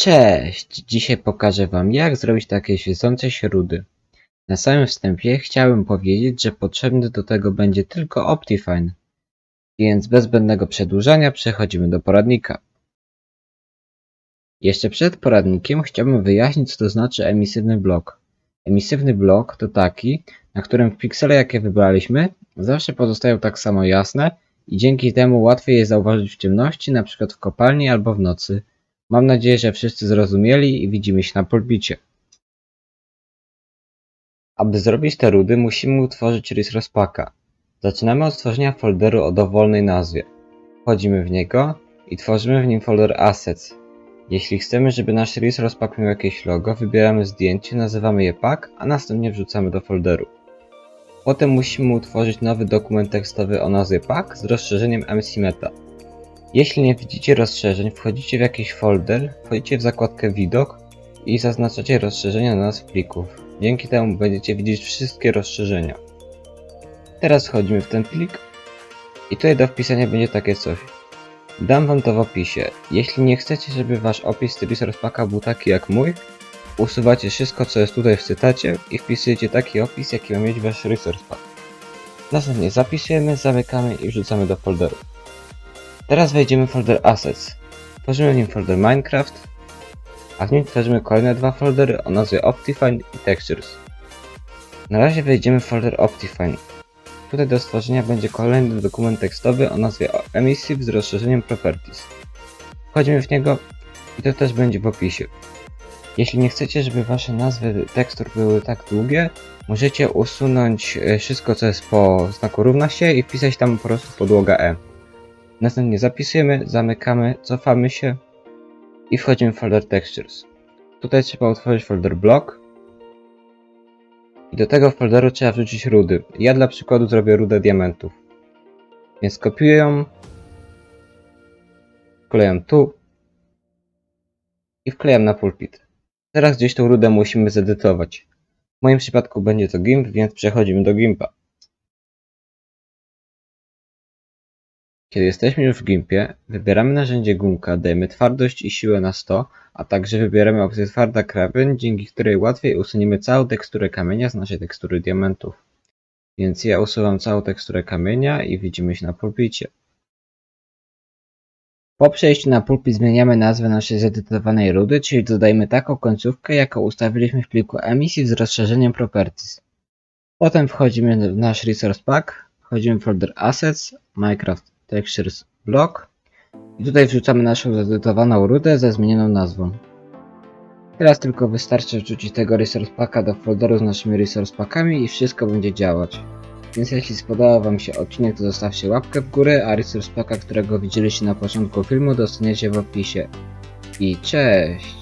Cześć! Dzisiaj pokażę Wam jak zrobić takie świecące rudy. Na samym wstępie chciałbym powiedzieć, że potrzebny do tego będzie tylko Optifine. Więc bez zbędnego przedłużania przechodzimy do poradnika. Jeszcze przed poradnikiem chciałbym wyjaśnić co to znaczy emisywny blok. Emisywny blok to taki, na którym piksele jakie wybraliśmy zawsze pozostają tak samo jasne i dzięki temu łatwiej je zauważyć w ciemności, np. w kopalni albo w nocy. Mam nadzieję, że wszyscy zrozumieli i widzimy się na pulpicie. Aby zrobić te rudy, musimy utworzyć Resource Packa. Zaczynamy od stworzenia folderu o dowolnej nazwie. Wchodzimy w niego i tworzymy w nim folder Assets. Jeśli chcemy, żeby nasz Resource Pack miał jakieś logo, wybieramy zdjęcie, nazywamy je Pack, a następnie wrzucamy do folderu. Potem musimy utworzyć nowy dokument tekstowy o nazwie Pack z rozszerzeniem MCMeta. Jeśli nie widzicie rozszerzeń, wchodzicie w jakiś folder, wchodzicie w zakładkę Widok i zaznaczacie rozszerzenia na nazw plików. Dzięki temu będziecie widzieć wszystkie rozszerzenia. Teraz wchodzimy w ten plik i tutaj do wpisania będzie takie coś. Dam wam to w opisie. Jeśli nie chcecie, żeby wasz opis Resource Packa był taki jak mój, usuwacie wszystko co jest tutaj w cytacie i wpisujecie taki opis jaki ma mieć wasz Resource Pack. Następnie zapisujemy, zamykamy i wrzucamy do folderu. Teraz wejdziemy w folder Assets. Tworzymy w nim folder Minecraft, a w nim tworzymy kolejne dwa foldery o nazwie Optifine i Textures. Na razie wejdziemy w folder Optifine. Tutaj do stworzenia będzie kolejny dokument tekstowy o nazwie Emissive z rozszerzeniem Properties. Wchodzimy w niego i to też będzie w opisie. Jeśli nie chcecie, żeby wasze nazwy tekstur były tak długie, możecie usunąć e, wszystko co jest po znaku równa się i wpisać tam po prostu podłoga E. Następnie zapisujemy, zamykamy, cofamy się i wchodzimy w folder Textures. Tutaj trzeba utworzyć folder Block i do tego folderu trzeba wrzucić rudy. Ja dla przykładu zrobię rudę diamentów. Więc kopiuję ją, wklejam tu i wklejam na pulpit. Teraz gdzieś tą rudę musimy zedytować. W moim przypadku będzie to GIMP, więc przechodzimy do GIMPa. Kiedy jesteśmy już w Gimpie, wybieramy narzędzie gumka, dajemy twardość i siłę na 100, a także wybieramy opcję twarda krawędź, dzięki której łatwiej usuniemy całą teksturę kamienia z naszej tekstury diamentów. Więc ja usuwam całą teksturę kamienia i widzimy się na pulpicie. Po przejściu na pulpit zmieniamy nazwę naszej zedytowanej rudy, czyli dodajemy taką końcówkę, jaką ustawiliśmy w pliku emisji z rozszerzeniem Properties. Potem wchodzimy w nasz Resource Pack, wchodzimy w folder Assets, Minecraft Textures Block i tutaj wrzucamy naszą zedytowaną rudę ze zmienioną nazwą. Teraz tylko wystarczy wrzucić tego Resource Packa do folderu z naszymi Resource Packami i wszystko będzie działać. Więc jeśli spodobał Wam się odcinek, to zostawcie łapkę w górę, a Resource Packa, którego widzieliście na początku filmu, dostaniecie w opisie. I cześć!